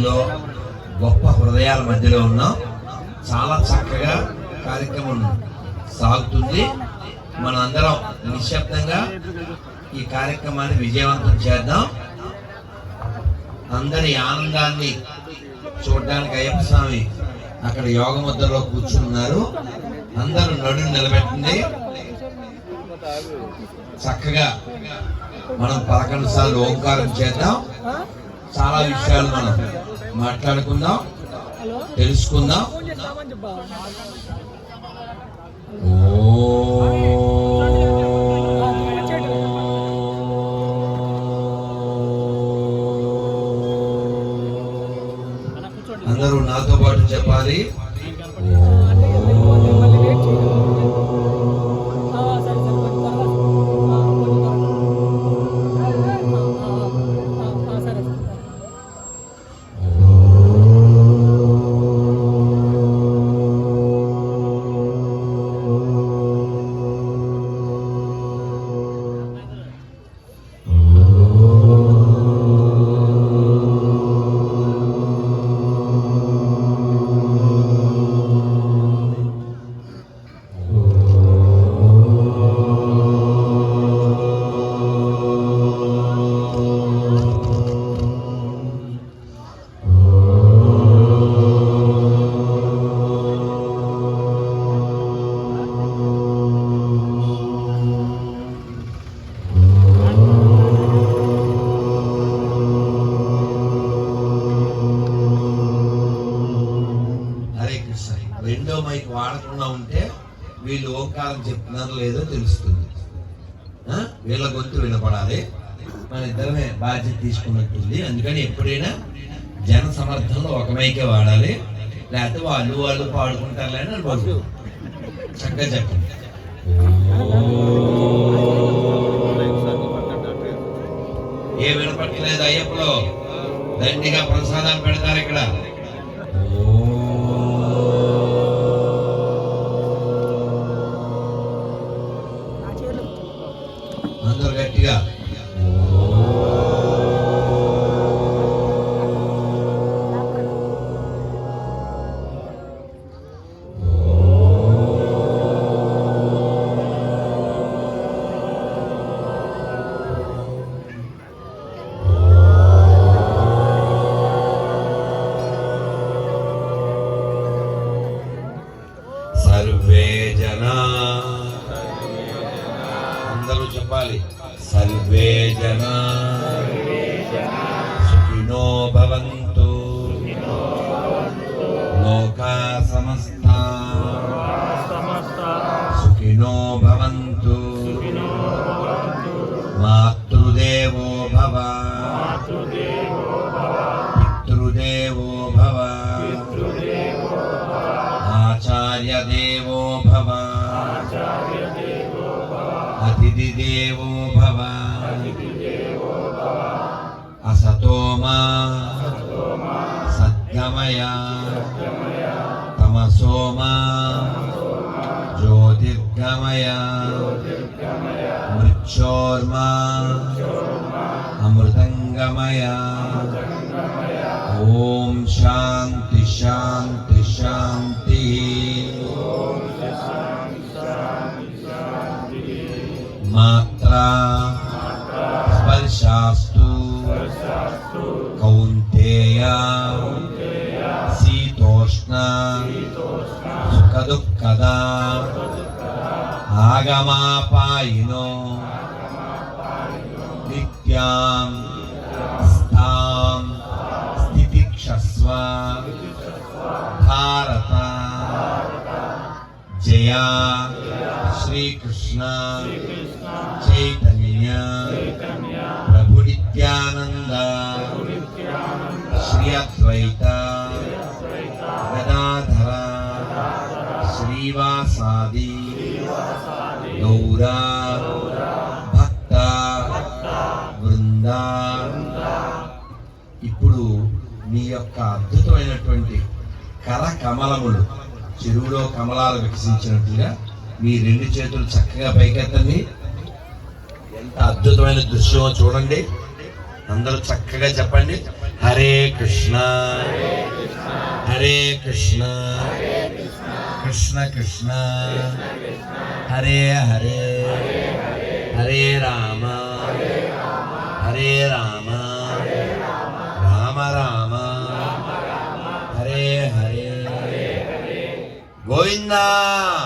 మధ్యలో గొప్ప హృదయాల మధ్యలో ఉన్నాం. చాలా చక్కగా కార్యక్రమం సాగుతుంది. మన అందరం నిశ్శబ్దంగా ఈ కార్యక్రమాన్ని విజయవంతం చేద్దాం. అందరి ఆనందాన్ని చూడడానికి అయ్యప్ప స్వామి అక్కడ యోగ ముద్రలో కూర్చున్నారు అందరూ నడు నిలబెట్టింది చక్కగా మనం పదకొండు సార్లు ఓంకారం చేద్దాం. చాలా విషయాలు మనం మాట్లాడుకుందాం. తెలుసుకుందాం. అందరూ నాతో పాటు చెప్పాలి. ఉంటే వీళ్ళు ఓంకారం చెప్తున్నారో లేదో తెలుస్తుంది. వీళ్ళ గొంతు వినపడాలి. మన ఇద్దరమే బాధ్యత తీసుకున్నట్టుంది. అందుకని ఎప్పుడైనా జన సమర్థంలో ఒక మైకే వాడాలి. లేకపోతే వాళ్ళు వాళ్ళు పాడుకుంటారులే అని అనుకోండి చక్కగా చెప్పండి. ఏ వినపట్టలేదు అయ్యప్పలో? దండిగా ప్రసాదాలు పెడతారు ఇక్కడ. ఓ జనా అందరూ చెప్పాలి. సర్వే జనా సుఖినో భవంతు. లోకా సమస్త. సుఖినో భవంతు. మాతృదేవో భవా. भव अतिथिदेवो भव असतो मा। सद्गमय। तमसो मा। ज्योतिर्गमय। मृक्षोर्मा अमृतङ्गमय। ॐ शा। మాత్రా స్పర్శాస్తు కౌంతేయ శీతోష్ణ సుఖదుఃఖద ఆగమాపాయినో నిత్యాం స్థాం స్థితిక్షస్వ భారత జయ శ్రీకృష్ణ చైతన్య ప్రభు నిత్యానంద శ్రీ అద్వైత గదాధర శ్రీవాసాది గౌరా భక్త బృందా ఇప్పుడు మీ యొక్క అద్భుతమైనటువంటి కర కమలములు చెరువులో కమలాలు వికసించినట్లుగా మీ రెండు చేతులు చక్కగా పైకెత్తండి. ఎంత అద్భుతమైన దృశ్యమో చూడండి. అందరూ చక్కగా చెప్పండి. హరే కృష్ణ. హరే కృష్ణ. కృష్ణ కృష్ణ. హరే హరే. హరే రామ. హరే రామ. రామ రామ. హరే హరే. గోవిందా.